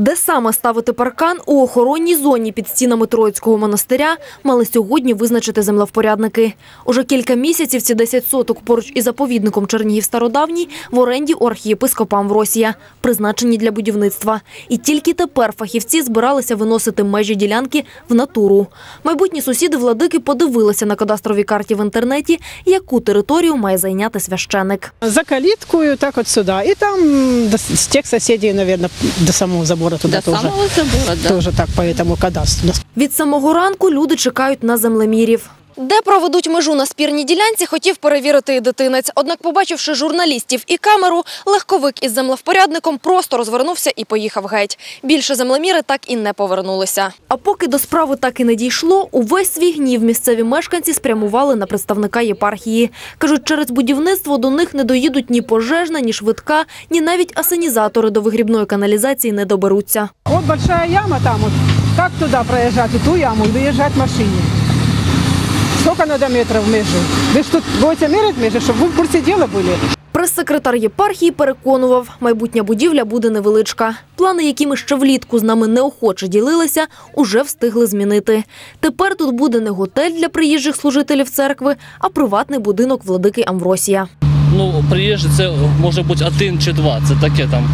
Де саме ставити паркан у охоронній зоні під стінами Троїцького монастиря мали сьогодні визначити землевпорядники. Уже кілька місяців ці 10 соток поруч із заповідником Чернігів Стародавній в оренді у архієпископа Амвросія, призначені для будівництва. І тільки тепер фахівці збиралися виносити межі ділянки в натуру. Майбутні сусіди владики подивилися на кадастровій карті в інтернеті, яку територію має зайняти священик. За калиткою, так вот сюда. И там м, до с с тех соседей, наверное, до самого забора туда До тоже. самого забора, да. Тоже так по этому кадастру. Від самого ранку люди чекають на землемірів. Де проведуть межу на спірній ділянці, хотів перевірити і дитинець. Однак, побачивши журналістів і камеру, легковик із землевпорядником просто розвернувся і поїхав геть. Більше землеміри так і не повернулися. А поки до справи так і не дійшло, увесь свій гнів місцеві мешканці спрямували на представника єпархії. Кажуть, через будівництво до них не доїдуть ні пожежна, ні швидка, ні навіть асенізатори до вигрібної каналізації не доберуться. Вот большая яма там вот. Как туда проезжать, в ту яму, и выезжать машине? Сколько надо метров межи? Вы ж тут будете мерить межи, чтобы вы в курсе дела были? Прес-секретар єпархії переконував, майбутня будівля буде невеличка. Плани, якими ще влітку з нами неохоче ділилися, уже встигли змінити. Тепер тут буде не готель для приїжджих служителів церкви, а приватний будинок владики Амвросія. Ну, приїжджі це може бути один чи два. Це таке там.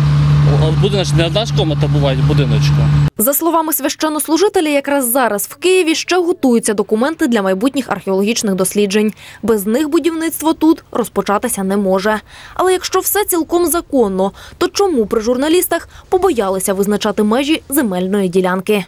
Будинок не одна ж комната буває в будиночку. За словами священнослужителя, якраз зараз в Києві ще готуються документи для майбутніх археологічних досліджень. Без них будівництво тут розпочатися не може. Але якщо все цілком законно, то чому при журналістах побоялися визначати межі земельної ділянки?